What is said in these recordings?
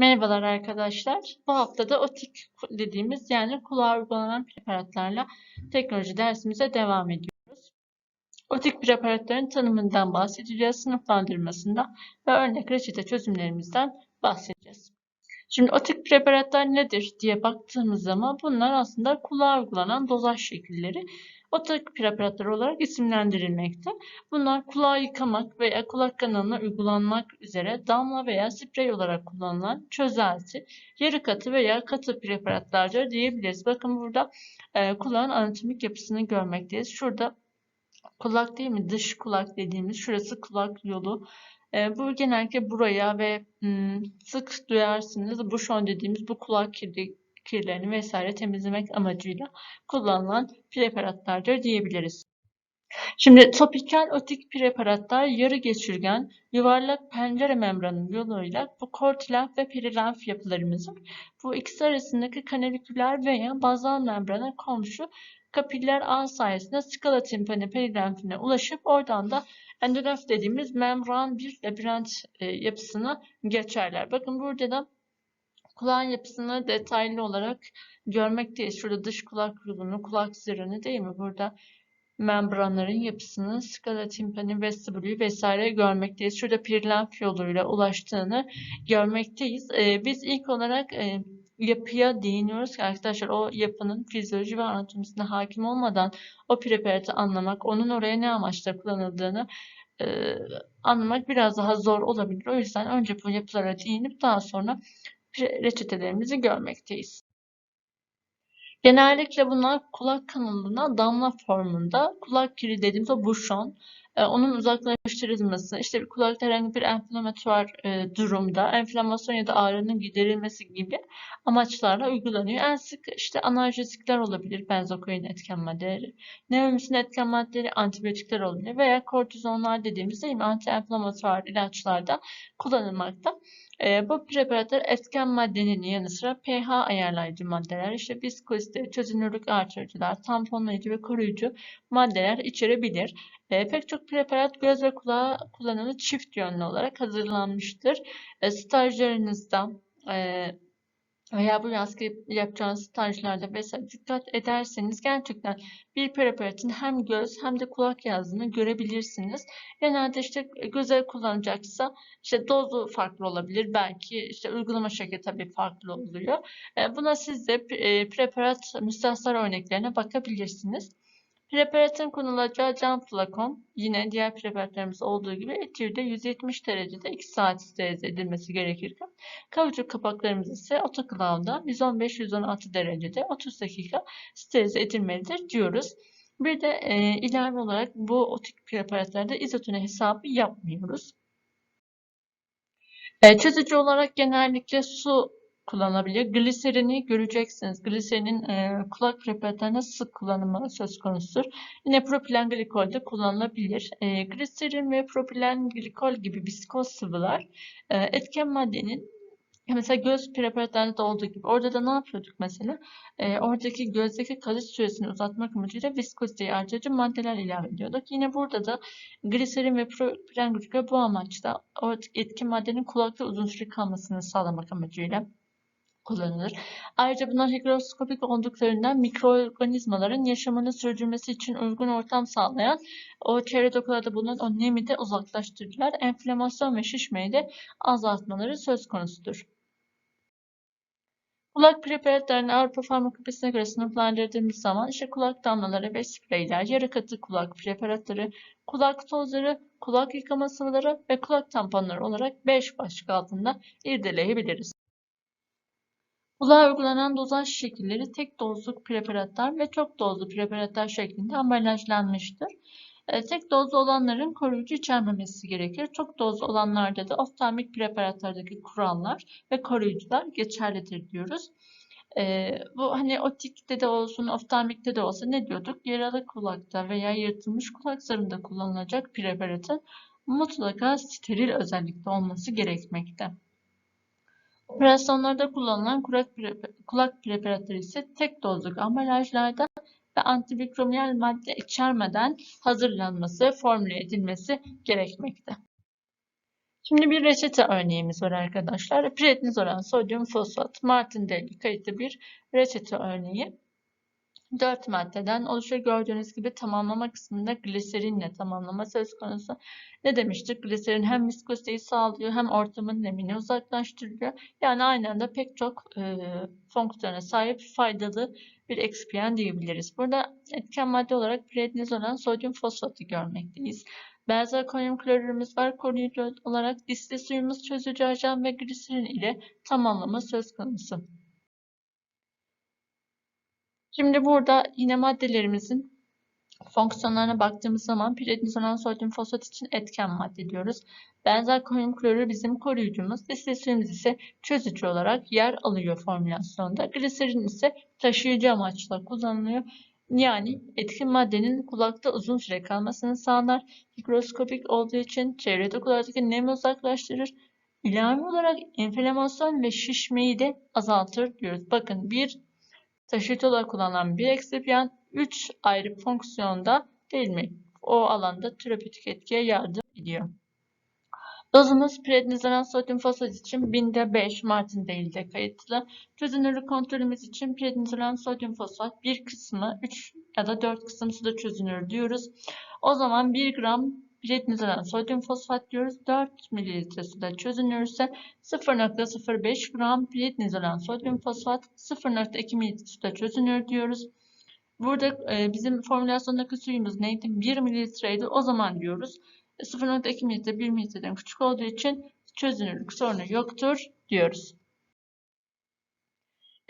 Merhabalar arkadaşlar. Bu hafta da otik dediğimiz yani kulağa uygulanan preparatlarla teknoloji dersimize devam ediyoruz. Otik preparatların tanımından bahsedeceğiz, sınıflandırmasında ve örnek reçete çözümlerimizden bahsedeceğiz. Şimdi otik preparatlar nedir diye baktığımız zaman bunlar aslında kulağa uygulanan dozaj şekilleri otik preparatlar olarak isimlendirilmekte. Bunlar kulağı yıkamak veya kulak kanalına uygulanmak üzere damla veya sprey olarak kullanılan çözelti, yarı katı veya katı preparatlardır diyebiliriz. Bakın burada e, kulağın anatomik yapısını görmekteyiz. Şurada kulak değil mi? Dış kulak dediğimiz şurası kulak yolu. E, bu genellikle buraya ve hmm, sık duyarsınız. Bu şon dediğimiz bu kulak kirli, kirlerini vesaire temizlemek amacıyla kullanılan preparatlardır diyebiliriz. Şimdi topikal otik preparatlar yarı geçirgen yuvarlak pencere membranı yoluyla bu kortilenf ve perilenf yapılarımızın bu ikisi arasındaki kanaviküler veya bazal membrana komşu kapiller ağ sayesinde skala timpani perilenfine ulaşıp oradan da endolenf dediğimiz membran bir labirent e, yapısına geçerler. Bakın burada da kulağın yapısını detaylı olarak görmekteyiz. Şurada dış kulak yolunu, kulak zırhını değil mi? Burada membranların yapısını, skala timpani, vestibülü vesaire görmekteyiz. Şurada perilenf yoluyla ulaştığını görmekteyiz. Ee, biz ilk olarak e, yapıya değiniyoruz ki arkadaşlar o yapının fizyoloji ve anatomisine hakim olmadan o preparatı anlamak, onun oraya ne amaçla kullanıldığını e, anlamak biraz daha zor olabilir. O yüzden önce bu yapılara değinip daha sonra reçetelerimizi görmekteyiz. Genellikle bunlar kulak kanalına damla formunda kulak kiri dediğimiz o buşon e, onun uzaklaştırılması, işte bir kulakta herhangi bir enflamatuar e, durumda enflamasyon ya da ağrının giderilmesi gibi amaçlarla uygulanıyor. En sık işte analjezikler olabilir, benzokoin etken maddeleri, neomisin etken maddeleri, antibiyotikler olabilir veya kortizonlar dediğimiz değil mi anti-enflamatuar ilaçlarda kullanılmakta. E, bu preparatlar etken maddenin yanı sıra pH ayarlayıcı maddeler, işte viskozite, çözünürlük artırıcılar, tamponlayıcı ve koruyucu maddeler içerebilir. E, pek çok preparat göz ve kulağa kullanımı çift yönlü olarak hazırlanmıştır. E, stajlarınızda e, veya bu yaz yapacağınız stajlarda vesaire dikkat ederseniz gerçekten bir preparatın hem göz hem de kulak yazdığını görebilirsiniz. Genelde işte göze kullanacaksa işte dozu farklı olabilir. Belki işte uygulama şekli tabii farklı oluyor. E, buna siz de e, preparat müstahsar örneklerine bakabilirsiniz. Preparatın konulacağı cam flakon yine diğer preparatlarımız olduğu gibi etüde 170 derecede 2 saat sterilize edilmesi gerekirken kavuçuk kapaklarımız ise otoklavda 115-116 derecede 30 dakika sterilize edilmelidir diyoruz. Bir de e, ilave olarak bu otik preparatlarda izotone hesabı yapmıyoruz. E, çözücü olarak genellikle su kullanılabiliyor. Gliserini göreceksiniz. Gliserinin e, kulak preparatlarında sık kullanımı söz konusudur. Yine propilen glikol de kullanılabilir. E, gliserin ve propilen glikol gibi viskoz sıvılar e, etken maddenin Mesela göz preparatlarında da olduğu gibi orada da ne yapıyorduk mesela? E, oradaki gözdeki kalış süresini uzatmak amacıyla viskoziteyi artırıcı maddeler ilave ediyorduk. Yine burada da gliserin ve propilen glikol bu amaçla o etkin maddenin kulakta uzun süre kalmasını sağlamak amacıyla kullanılır. Ayrıca bunlar higroskopik olduklarından mikroorganizmaların yaşamını sürdürmesi için uygun ortam sağlayan o çevre dokularda bulunan o nemi de uzaklaştırırlar. Enflamasyon ve şişmeyi de azaltmaları söz konusudur. Kulak preparatlarını Avrupa Farmakopeyası'na göre sınıflandırdığımız zaman işte kulak damlaları ve spreyler, yarı katı kulak preparatları, kulak tozları, kulak yıkama sıvıları ve kulak tamponları olarak 5 başlık altında irdeleyebiliriz. Kulağa uygulanan dozaj şekilleri tek dozluk preparatlar ve çok dozlu preparatlar şeklinde ambalajlanmıştır. E, tek dozlu olanların koruyucu içermemesi gerekir. Çok dozlu olanlarda da oftalmik preparatlardaki kurallar ve koruyucular geçerlidir diyoruz. E, bu hani otikte de olsun, oftalmikte de olsa ne diyorduk? Yaralı kulakta veya yırtılmış kulak zarında kullanılacak preparatın mutlaka steril özellikte olması gerekmekte. Operasyonlarda kullanılan kulak, kulak preparatları ise tek dozluk ambalajlarda ve antimikrobiyal madde içermeden hazırlanması, formüle edilmesi gerekmekte. Şimdi bir reçete örneğimiz var arkadaşlar. Prednizolan sodyum fosfat Martindale kayıtlı bir reçete örneği. 4 maddeden oluşuyor. Gördüğünüz gibi tamamlama kısmında gliserinle tamamlama söz konusu. Ne demiştik? Gliserin hem viskoziteyi sağlıyor hem ortamın nemini uzaklaştırıyor. Yani aynı anda pek çok e, fonksiyona sahip faydalı bir expiyen diyebiliriz. Burada etken madde olarak prednizolan sodyum fosfatı görmekteyiz. Benzokolyum klorürümüz var. Koruyucu olarak disli suyumuz çözücü ajan ve gliserin ile tamamlama söz konusu. Şimdi burada yine maddelerimizin fonksiyonlarına baktığımız zaman prednizolan sodyum fosfat için etken madde diyoruz. Benzer koyun klorür bizim koruyucumuz. Suyumuz ise çözücü olarak yer alıyor formülasyonda. Gliserin ise taşıyıcı amaçla kullanılıyor. Yani etkin maddenin kulakta uzun süre kalmasını sağlar. Higroskopik olduğu için çevrede kulaktaki nemi uzaklaştırır. İlave olarak enflamasyon ve şişmeyi de azaltır diyoruz. Bakın bir taşıyıcı olarak kullanılan bir eksipiyen 3 ayrı fonksiyonda değil mi? O alanda terapötik etkiye yardım ediyor. Dozumuz prednizolan sodyum fosfat için binde 5 Martindale'de kayıtlı. Çözünürlük kontrolümüz için prednizolan sodyum fosfat bir kısmı 3 ya da 4 kısım suda çözünür diyoruz. O zaman 1 gram prednizolan sodyum fosfat diyoruz. 4 mililitre suda çözünürse 0.05 gram prednizolan sodyum fosfat 0.2 mililitre suda çözünür diyoruz. Burada e, bizim formülasyondaki suyumuz neydi? 1 mililitreydi. O zaman diyoruz 0.2 mililitre 1 mililitreden küçük olduğu için çözünürlük sorunu yoktur diyoruz.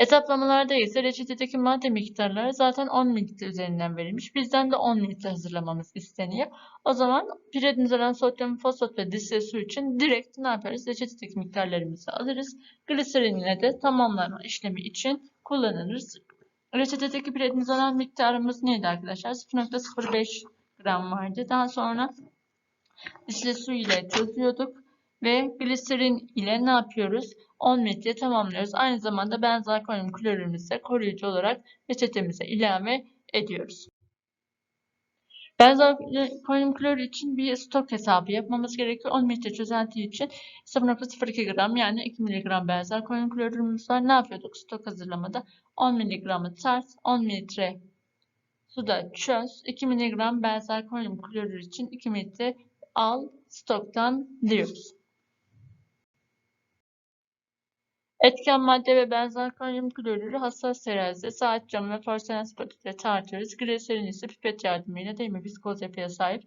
Hesaplamalarda ise reçetedeki madde miktarları zaten 10 mililitre üzerinden verilmiş. Bizden de 10 mililitre hazırlamamız isteniyor. O zaman prednizolan sodyum fosfat ve distil su için direkt ne yaparız? Reçetedeki miktarlarımızı alırız. Gliserinle de tamamlama işlemi için kullanırız. Reçetedeki prednizolan miktarımız neydi arkadaşlar? 0.05 gram vardı. Daha sonra distil su ile çözüyorduk ve gliserin ile ne yapıyoruz? 10 metre tamamlıyoruz. Aynı zamanda benzokolyum klorürümüzü koruyucu olarak reçetemize ilave ediyoruz. Benzokolyum klorür için bir stok hesabı yapmamız gerekiyor. 10 metre çözelti için 0.02 gram yani 2 mg benzokolyum klorürümüz var. Ne yapıyorduk stok hazırlamada? 10 mg'ı tart, 10 litre suda çöz. 2 mg benzokolyum klorür için 2 metre al stoktan diyoruz. Etken madde ve benzer kanyum klorürü hassas terazide saat camı ve porselen spatüle tartıyoruz. Gliserin ise pipet yardımıyla değil mi viskoz yapıya sahip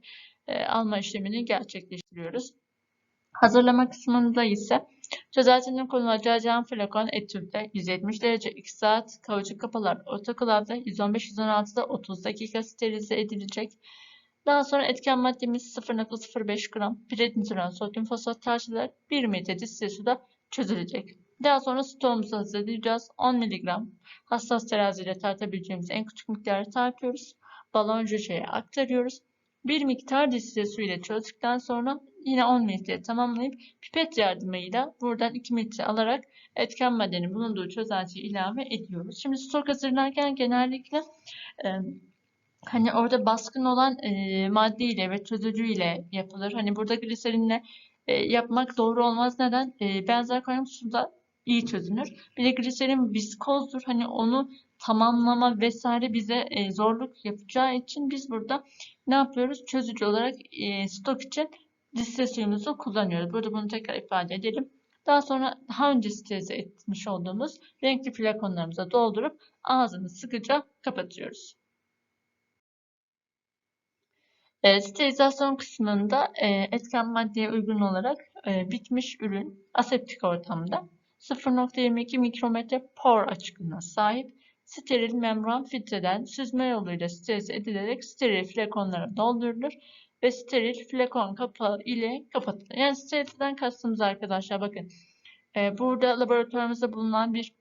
e, alma işlemini gerçekleştiriyoruz. Hazırlama kısmında ise çözeltinin kullanılacağı cam flakon etüpte 170 derece 2 saat, kavuçuk kapalar otoklavda 115-116'da 30 dakika sterilize edilecek. Daha sonra etken maddemiz 0.05 gram prednizolan sodyum fosfat tartılarak 1 metre distil suda çözülecek. Daha sonra stoğumuzu hazırlayacağız. 10 mg hassas teraziyle tartabileceğimiz en küçük miktarı tartıyoruz. Balon jüjeye aktarıyoruz. Bir miktar distil su ile çözdükten sonra yine 10 litre tamamlayıp pipet yardımıyla buradan 2 litre alarak etken maddenin bulunduğu çözeltiyi ilave ediyoruz. Şimdi stok hazırlarken genellikle e, hani orada baskın olan e, madde ile ve çözücü ile yapılır. Hani burada gliserinle e, yapmak doğru olmaz. Neden? E, benzer koyun suda iyi çözünür. Bir de gliserin viskozdur. Hani onu tamamlama vesaire bize e, zorluk yapacağı için biz burada ne yapıyoruz? Çözücü olarak e, stok için distil suyumuzu kullanıyoruz. Burada bunu tekrar ifade edelim. Daha sonra daha önce sterilize etmiş olduğumuz renkli flakonlarımıza doldurup ağzını sıkıca kapatıyoruz. E, sterilizasyon kısmında e, etken maddeye uygun olarak e, bitmiş ürün aseptik ortamda 0.22 mikrometre por açıklığına sahip steril membran filtreden süzme yoluyla sterilize edilerek steril flakonlara doldurulur ve steril flakon kapağı ile kapatılır. Yani sterilden kastımız arkadaşlar bakın e, burada laboratuvarımızda bulunan bir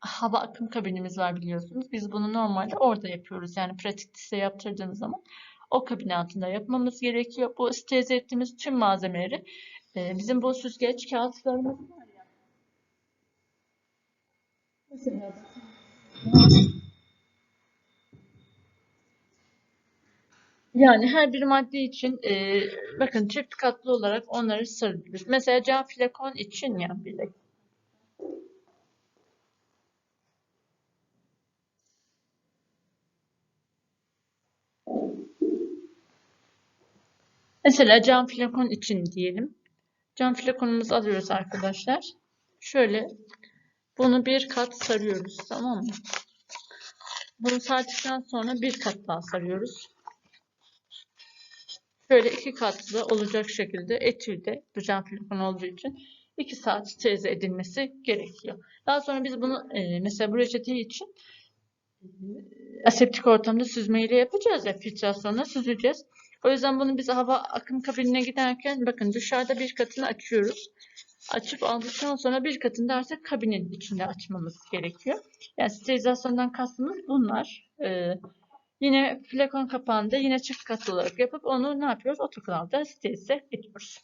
hava akım kabinimiz var biliyorsunuz. Biz bunu normalde orada yapıyoruz. Yani pratik size yaptırdığınız zaman o kabin altında yapmamız gerekiyor. Bu sterilize ettiğimiz tüm malzemeleri e, bizim bu süzgeç kağıtlarımız var. Yani her bir madde için e, bakın çift katlı olarak onları sarıyoruz. Mesela cam flakon için yan bilek. Mesela cam flakon için diyelim. Cam flakonumuzu alıyoruz arkadaşlar. Şöyle bunu bir kat sarıyoruz tamam mı? Bunu sardıktan sonra bir kat daha sarıyoruz. Şöyle iki katlı olacak şekilde etüde cam flakon olduğu için 2 saat sterilize edilmesi gerekiyor. Daha sonra biz bunu e, mesela bu reçete için e, aseptik ortamda süzmeyle yapacağız ya filtrasyonla süzeceğiz. O yüzden bunu biz hava akım kabinine giderken bakın dışarıda bir katını açıyoruz. Açıp aldıktan sonra bir katını da artık kabinin içinde açmamız gerekiyor. Yani sterilizasyondan kastımız bunlar. Ee, yine flakon kapağında yine çift katlı olarak yapıp onu ne yapıyoruz? Otoklavda sterilize ediyoruz.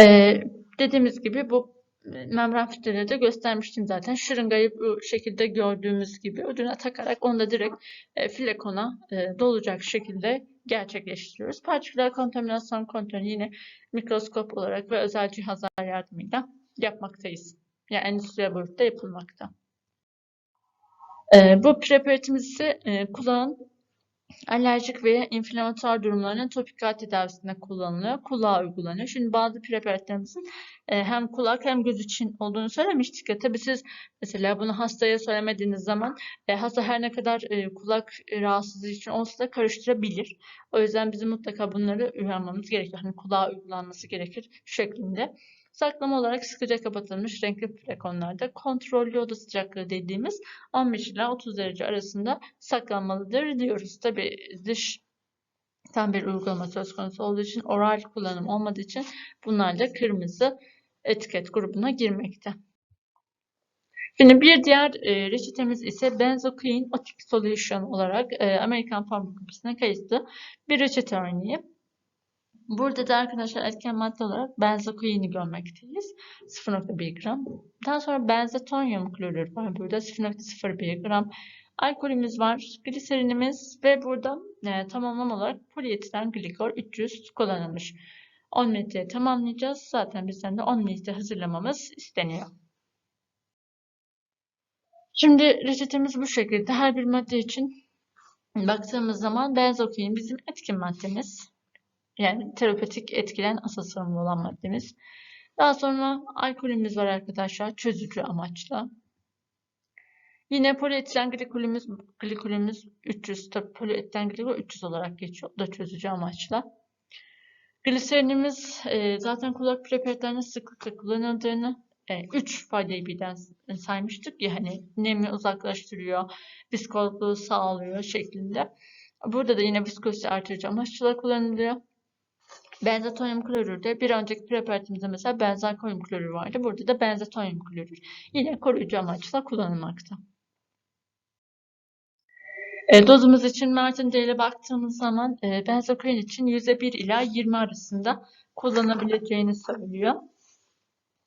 Ee, dediğimiz gibi bu membran filtreleri de göstermiştim zaten. Şırıngayı bu şekilde gördüğümüz gibi ucuna takarak onu da direkt e, flakona e, dolacak şekilde gerçekleştiriyoruz. Partiküler kontaminasyon kontrolü yine mikroskop olarak ve özel cihazlar yardımıyla yapmaktayız. Yani endüstriyel boyutta yapılmakta. E, bu preparatımız ise e, kulağın alerjik ve inflamatuar durumlarının topikal tedavisinde kullanılıyor. Kulağa uygulanıyor. Şimdi bazı preparatlarımızın e, hem kulak hem göz için olduğunu söylemiştik ya. Tabii siz mesela bunu hastaya söylemediğiniz zaman e, hasta her ne kadar e, kulak rahatsızlığı için olsa da karıştırabilir. O yüzden bizim mutlaka bunları uyarmamız gerekiyor. Hani kulağa uygulanması gerekir şeklinde. Saklama olarak sıkıca kapatılmış renkli flakonlarda kontrollü oda sıcaklığı dediğimiz 15 ila 30 derece arasında saklanmalıdır diyoruz. Tabi dış tam bir uygulama söz konusu olduğu için oral kullanım olmadığı için bunlar da kırmızı etiket grubuna girmekte. Şimdi bir diğer e, reçetemiz ise benzocaine otic solution olarak e, Amerikan Farmakopisi'ne kayıtlı bir reçete örneği. Burada da arkadaşlar etken madde olarak benzokaini görmekteyiz. 0.1 gram. Daha sonra benzetonyum klorür var burada 0.01 gram. Alkolümüz var, gliserinimiz ve burada e, tamamlama olarak polietilen glikol 300 kullanılmış. 10 mililitre tamamlayacağız. Zaten bizden de 10 mililitre hazırlamamız isteniyor. Şimdi reçetemiz bu şekilde. Her bir madde için baktığımız zaman benzokain bizim etkin maddemiz. Yani terapetik etkilen asıl sorumlu olan maddemiz. Daha sonra alkolümüz var arkadaşlar çözücü amaçla. Yine polietilen glikolümüz, glikolümüz 300, tabi polietilen glikol 300 olarak geçiyor. O da çözücü amaçla. Gliserinimiz e, zaten kulak preparatlarının sıklıkla kullanıldığını 3 e, faydayı birden saymıştık ya hani nemi uzaklaştırıyor, viskozluğu sağlıyor şeklinde. Burada da yine viskozite artırıcı amaçla kullanılıyor. Benzatonyum klorürde bir önceki preparatimizde mesela benzalkonyum klorür vardı. Burada da benzatonyum klorür. Yine koruyucu amaçla kullanılmakta. E, dozumuz için Mert'in ile baktığımız zaman e, benzokain için %1 ila 20 arasında kullanabileceğini söylüyor.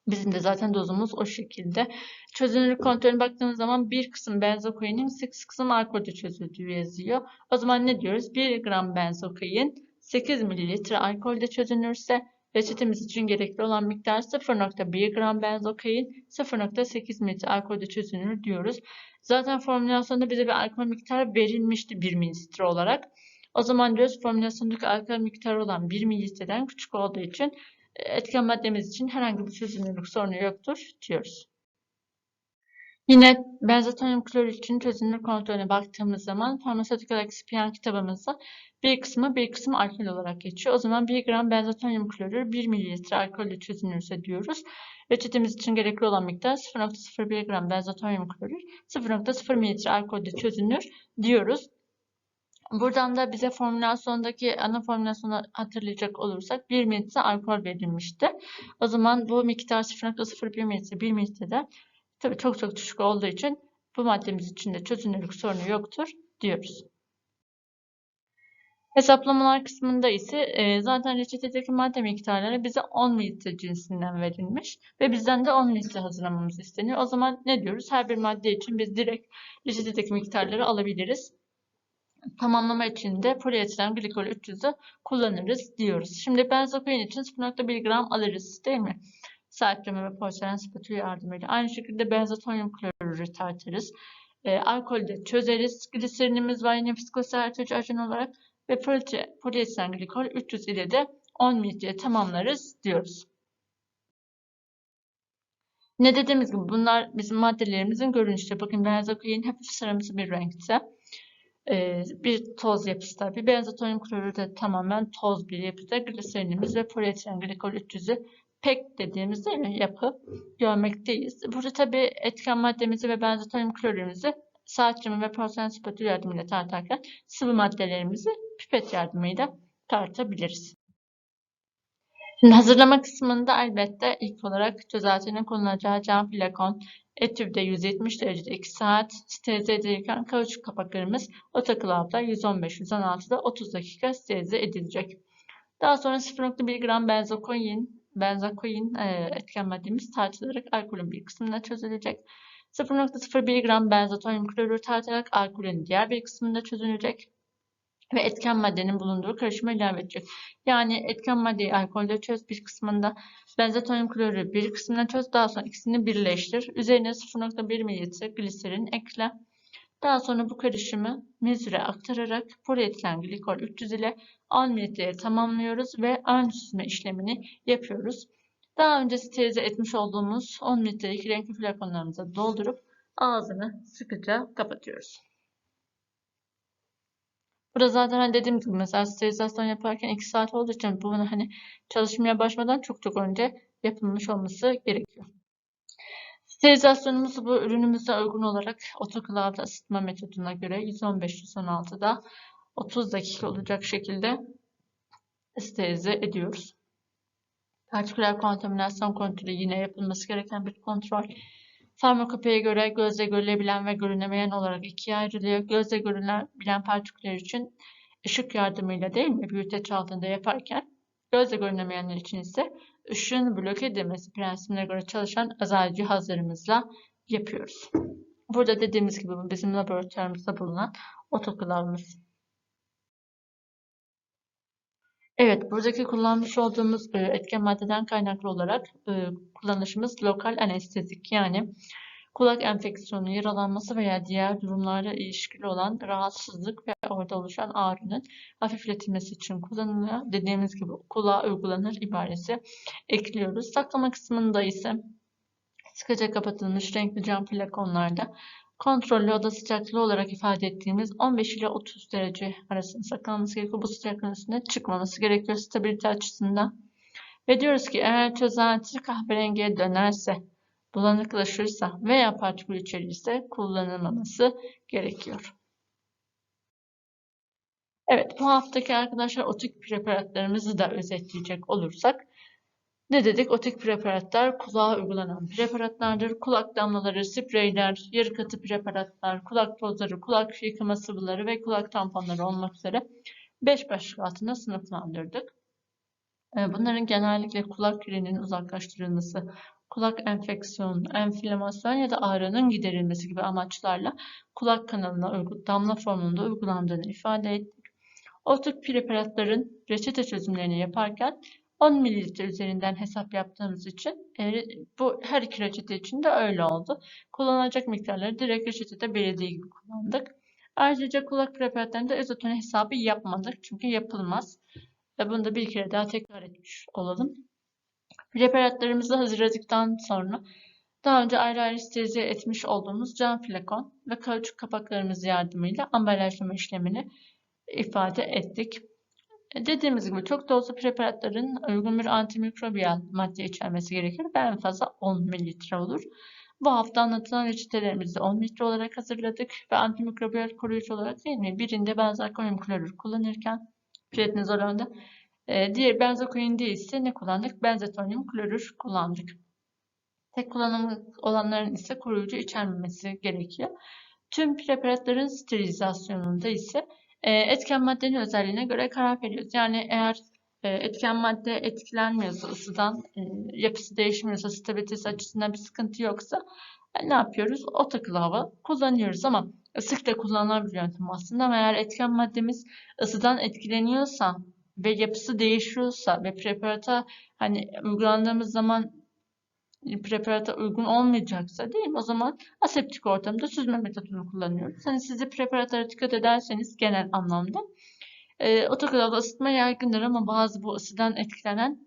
Bizim de zaten dozumuz o şekilde. Çözünürlük kontrolüne baktığımız zaman bir kısım benzokainin 8 kısım alkolde çözüldüğü yazıyor. O zaman ne diyoruz? 1 gram benzokain 8 ml alkolde çözünürse reçetemiz için gerekli olan miktar 0.1 gram benzokain 0.8 ml alkolde çözünür diyoruz. Zaten formülasyonda bize bir alkol miktarı verilmişti 1 mililitre olarak. O zaman diyoruz formülasyondaki alkol miktarı olan 1 mililitreden küçük olduğu için e, etken maddemiz için herhangi bir çözünürlük sorunu yoktur diyoruz. Yine benzotonyum klorür için çözünürlük kontrolüne baktığımız zaman Pharmaceutical Excipient kitabımızda bir kısmı bir kısım alkol olarak geçiyor. O zaman 1 gram benzotonyum klorür 1 mililitre alkolle çözünürse diyoruz. Reçetemiz için gerekli olan miktar 0.01 gram benzotonyum klorür 0.0 mililitre alkolle çözünür diyoruz. Buradan da bize formülasyondaki ana formülasyonu hatırlayacak olursak 1 mililitre alkol verilmişti. O zaman bu miktar 0.01 mililitre 1 mililitreden Tabii çok çok düşük olduğu için bu maddemiz için de çözünürlük sorunu yoktur diyoruz. Hesaplamalar kısmında ise e, zaten reçetedeki madde miktarları bize 10 mililitre cinsinden verilmiş ve bizden de 10 mililitre hazırlamamız isteniyor. O zaman ne diyoruz? Her bir madde için biz direkt reçetedeki miktarları alabiliriz. tamamlama için de polietilen glikol 300'ü kullanırız diyoruz. Şimdi benzokoin için 0.1 gram alırız değil mi? Sertleme ve porselen spatülü yardımıyla. Aynı şekilde benzotonyum klorürü tartarız. E, alkolde çözeriz. Gliserinimiz var yine psikosertücü ajan olarak ve poli- polietilen glikol 300 ile de 10 mililitre tamamlarız diyoruz. Ne dediğimiz gibi bunlar bizim maddelerimizin görünüşü. Bakın benzokoin hafif sarımsı bir renkte. Ee, bir toz yapısı tabii. Benzotonyum klorürü de tamamen toz bir yapıda. Gliserinimiz ve polietilen glikol 300'ü pek dediğimiz değil mi yapı görmekteyiz. Burada tabii etken maddemizi ve benzotonyum klorürümüzü saat ve porselen spatül yardımıyla tartarken sıvı maddelerimizi pipet yardımıyla tartabiliriz. Şimdi hazırlama kısmında elbette ilk olarak çözeltinin konulacağı cam flakon, etübde 170 derecede 2 saat, sterilize edilirken kauçuk kapaklarımız otoklavda 115-116'da 30 dakika sterilize edilecek. Daha sonra 0.1 gram benzokoin, benzokoin e, etken tartılarak alkolün bir kısmına çözülecek. 0.01 gram benzotonyum klorür tartarak alkolün diğer bir kısmında çözülecek ve etken maddenin bulunduğu karışıma ilave edecek. Yani etken maddeyi alkolde çöz bir kısmında, benzotonyum klorürü bir kısmına çöz, daha sonra ikisini birleştir. Üzerine 0.1 mililitre gliserin ekle. Daha sonra bu karışımı mezüre aktararak polietilen glikol 300 ile 10 mililitreye tamamlıyoruz ve ön süzme işlemini yapıyoruz. Daha önce sterilize etmiş olduğumuz 10 mililitrelik renkli flakonlarımıza doldurup ağzını sıkıca kapatıyoruz. Burada zaten hani dediğim gibi mesela sterilizasyon yaparken 2 saat olduğu için bu hani çalışmaya başlamadan çok çok önce yapılmış olması gerekiyor. Sterilizasyonumuzu bu ürünümüze uygun olarak otoklavda ısıtma metoduna göre 115-116'da 30 dakika olacak şekilde sterilize ediyoruz. Partiküler kontaminasyon kontrolü yine yapılması gereken bir kontrol. Farmakopeye göre gözle görülebilen ve görünemeyen olarak ikiye ayrılıyor. Gözle görülebilen partiküller için ışık yardımıyla değil mi büyüteç altında yaparken gözle görünemeyenler için ise ışığın bloke edilmesi prensibine göre çalışan özel cihazlarımızla yapıyoruz. Burada dediğimiz gibi bizim laboratuvarımızda bulunan otoklavımız. Evet, buradaki kullanmış olduğumuz e, etken maddeden kaynaklı olarak e, kullanışımız lokal anestezik yani kulak enfeksiyonu, yaralanması veya diğer durumlarla ilişkili olan rahatsızlık ve orada oluşan ağrının hafifletilmesi için kullanılıyor. Dediğimiz gibi kulağa uygulanır ibaresi ekliyoruz. Saklama kısmında ise sıkıca kapatılmış renkli cam flakonlarda kontrollü oda sıcaklığı olarak ifade ettiğimiz 15 ile 30 derece arasında saklanması gerekiyor. Bu sıcaklığın üstüne çıkmaması gerekiyor stabilite açısından. Ve diyoruz ki eğer çözelti kahverengiye dönerse, bulanıklaşırsa veya partikül içerirse kullanılmaması gerekiyor. Evet bu haftaki arkadaşlar otik preparatlarımızı da özetleyecek olursak ne dedik? Otik preparatlar kulağa uygulanan preparatlardır. Kulak damlaları, spreyler, yarı katı preparatlar, kulak tozları, kulak yıkama sıvıları ve kulak tamponları olmak üzere 5 başlık altında sınıflandırdık. Ee, bunların genellikle kulak kirinin uzaklaştırılması, kulak enfeksiyonu, enflamasyon ya da ağrının giderilmesi gibi amaçlarla kulak kanalına damla formunda uygulandığını ifade ettik. Otik preparatların reçete çözümlerini yaparken 10 mililitre üzerinden hesap yaptığımız için e, bu her iki reçete için de öyle oldu. Kullanılacak miktarları direkt reçetede belirlediği gibi kullandık. Ayrıca kulak preparatlarında izotoni hesabı yapmadık. Çünkü yapılmaz. Ve bunu da bir kere daha tekrar etmiş olalım. Preparatlarımızı hazırladıktan sonra daha önce ayrı ayrı sterilize etmiş olduğumuz cam flakon ve kauçuk kapaklarımız yardımıyla ambalajlama işlemini ifade ettik. Dediğimiz gibi çok dozlu preparatların uygun bir antimikrobiyal madde içermesi gerekir ve en fazla 10 mililitre olur. Bu hafta anlatılan reçetelerimizi 10 litre olarak hazırladık ve antimikrobiyal koruyucu olarak değil mi? Birinde benzokoyun klorür kullanırken prednizolonda e, diğer benzokoyun değilse ne kullandık? Benzetonyum klorür kullandık. Tek kullanımı olanların ise koruyucu içermemesi gerekiyor. Tüm preparatların sterilizasyonunda ise e, etken maddenin özelliğine göre karar veriyoruz. Yani eğer e, etken madde etkilenmiyorsa ısıdan, e, yapısı değişmiyorsa, stabilitesi açısından bir sıkıntı yoksa ne yapıyoruz? Otoklava kullanıyoruz ama sıkça kullanılan bir yöntem aslında. Ama eğer etken maddemiz ısıdan etkileniyorsa ve yapısı değişiyorsa ve preparata hani uygulandığımız zaman preparata uygun olmayacaksa değil mi? O zaman aseptik ortamda süzme metodunu kullanıyoruz. Hani siz de preparatlara dikkat ederseniz genel anlamda e, otoklavda ısıtma yaygındır ama bazı bu ısıdan etkilenen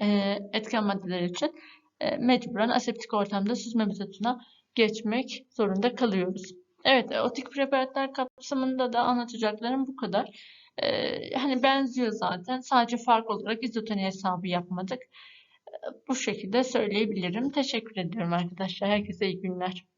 e, etken maddeler için e, mecburen aseptik ortamda süzme metoduna geçmek zorunda kalıyoruz. Evet, e, otik preparatlar kapsamında da anlatacaklarım bu kadar. E, hani benziyor zaten. Sadece fark olarak izotoni hesabı yapmadık. E, bu şekilde söyleyebilirim. Teşekkür ediyorum arkadaşlar. Herkese iyi günler.